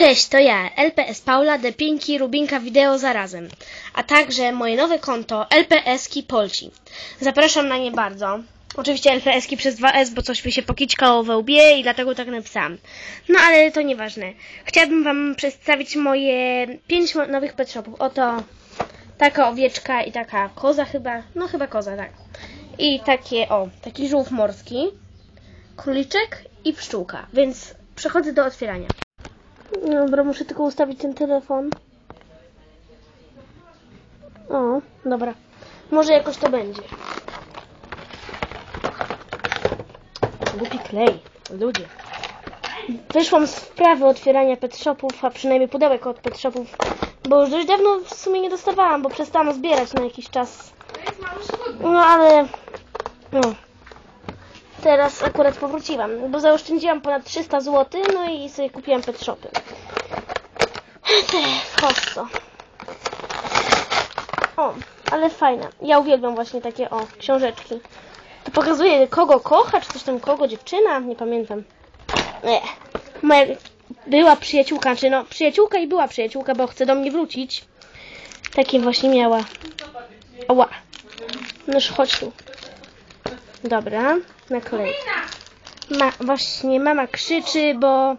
Cześć, to ja, LPS Paula, Depinki, Rubinka Wideo zarazem, a także moje nowe konto LPS-ki Polci. Zapraszam na nie bardzo. Oczywiście LPS-ki przez 2S, bo coś mi się pokićkało we łbie i dlatego tak napisałam. No ale to nieważne. Chciałabym Wam przedstawić moje 5 nowych pet shopów. Oto taka owieczka i taka koza chyba. No chyba koza, tak. I takie, o, taki żółw morski, króliczek i pszczółka. Więc przechodzę do otwierania. Dobra, muszę tylko ustawić ten telefon. O, dobra. Może jakoś to będzie. Głupi klej. Ludzie. Wyszłam z wprawy otwierania pet shopów, a przynajmniej pudełek od pet shopów, bo już dość dawno w sumie nie dostawałam, bo przestałam zbierać na jakiś czas. No ale... No. Teraz akurat powróciłam, bo zaoszczędziłam ponad 300 zł, no i sobie kupiłam pet shopy. Chodź co. O, ale fajne. Ja uwielbiam właśnie takie, o, książeczki. To pokazuje, kogo kocha, czy coś tam, kogo dziewczyna, nie pamiętam. Nie. Moja była przyjaciółka, czy no, przyjaciółka i była przyjaciółka, bo chce do mnie wrócić. Takie właśnie miała. Ała. Noż chodź tu. Dobra, naklej. Ma, właśnie mama krzyczy, bo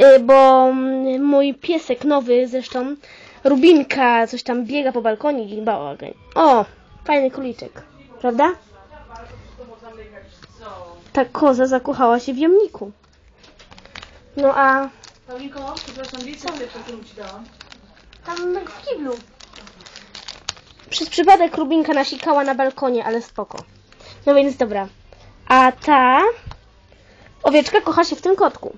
y, bo mm, mój piesek nowy zresztą Rubinka coś tam biega po balkonie i bałagan. O, fajny króliczek, prawda? Ta koza zakochała się w jamniku. No a Paulinko, przepraszam, wiecie, co którą ci dałam? tam w kiblu. Przez przypadek Rubinka nasikała na balkonie, ale spoko. No więc dobra. A ta owieczka kocha się w tym kotku.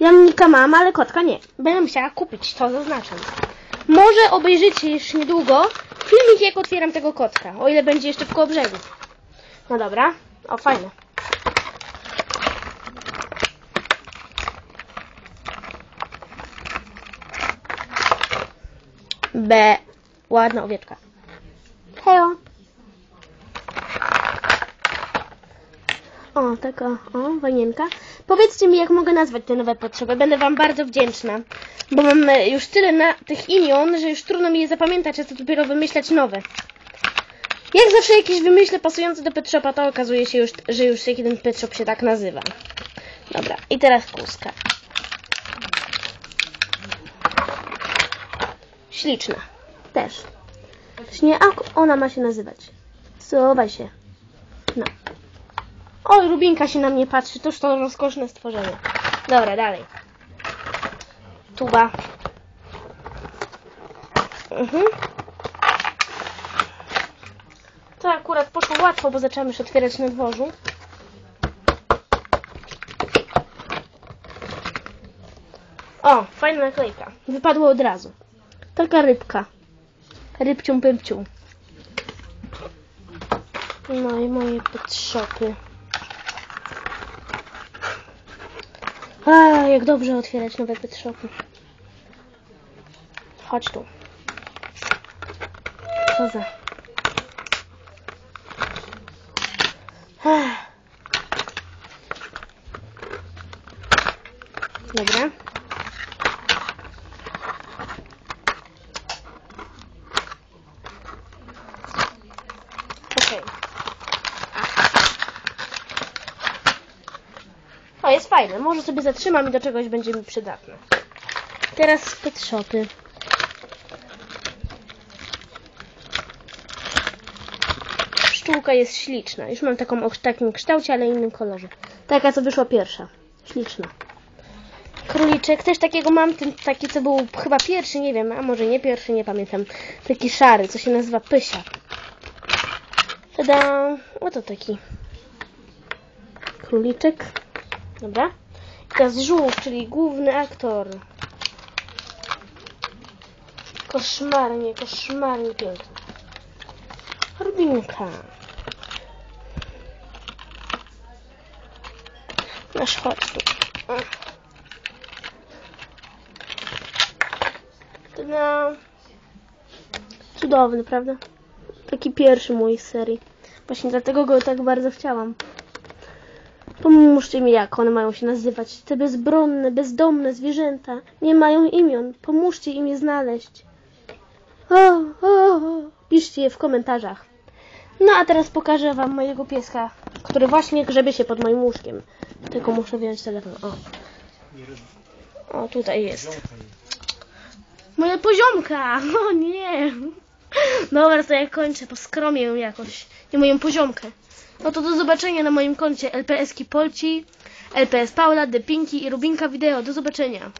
Jamnika mam, ale kotka nie. Będę musiała kupić, to zaznaczam. Może obejrzycie już niedługo filmik, jak otwieram tego kotka, o ile będzie jeszcze w koło brzegu. No dobra. O, fajne. B. Ładna owieczka. Hejo. O, taka, o, wanienka. Powiedzcie mi, jak mogę nazwać te nowe potrzeby. Będę Wam bardzo wdzięczna. Bo mam e, już tyle na tych imion, że już trudno mi je zapamiętać, a co dopiero wymyślać nowe. Jak zawsze jakieś wymyślę pasujące do Pet Shopa, to okazuje się już, że już jeden Pet Shop się tak nazywa. Dobra, i teraz kuska. Śliczna. Też. Właśnie, jak ona ma się nazywać? Zobacz się. No. Oj, Rubinka się na mnie patrzy, toż to rozkoszne stworzenie. Dobra, dalej. Tuba. Mhm. To akurat poszło łatwo, bo zaczęłam już otwierać na dworzu. O, fajna naklejka. Wypadło od razu. Taka rybka. Rybcią pybcią. No i moje podszopy. Jak dobrze otwierać nowe petshopy. Chodź tu. Co za... Dobra. O, jest fajne. Może sobie zatrzymam i do czegoś będzie mi przydatne. Teraz pet shopy. Pszczółka jest śliczna. Już mam taką o takim kształcie, ale innym kolorze. Taka, co wyszła pierwsza. Śliczna. Króliczek, też takiego mam, ten taki, co był chyba pierwszy, nie wiem, a może nie pierwszy, nie pamiętam. Taki szary, co się nazywa Pysia. Tada! Oto taki króliczek. Dobra. I teraz żółw, czyli główny aktor. Koszmarnie, koszmarnie piękny. Rubinka. Nasz chodź tu. No. Cudowny, prawda? Taki pierwszy mój z serii. Właśnie dlatego go tak bardzo chciałam. Pomóżcie mi, jak one mają się nazywać. Te bezbronne, bezdomne zwierzęta. Nie mają imion. Pomóżcie im je znaleźć. O, o, o. Piszcie je w komentarzach. No a teraz pokażę wam mojego pieska, który właśnie grzebie się pod moim łóżkiem. Tylko muszę wziąć telefon. O. O, tutaj jest. Moja poziomka! O nie! Dobra, to ja kończę, poskromię ją jakoś. Nie moją poziomkę. No to do zobaczenia na moim koncie LPS Polci, LPS Paula, The Pinky i Rubinka Wideo. Do zobaczenia.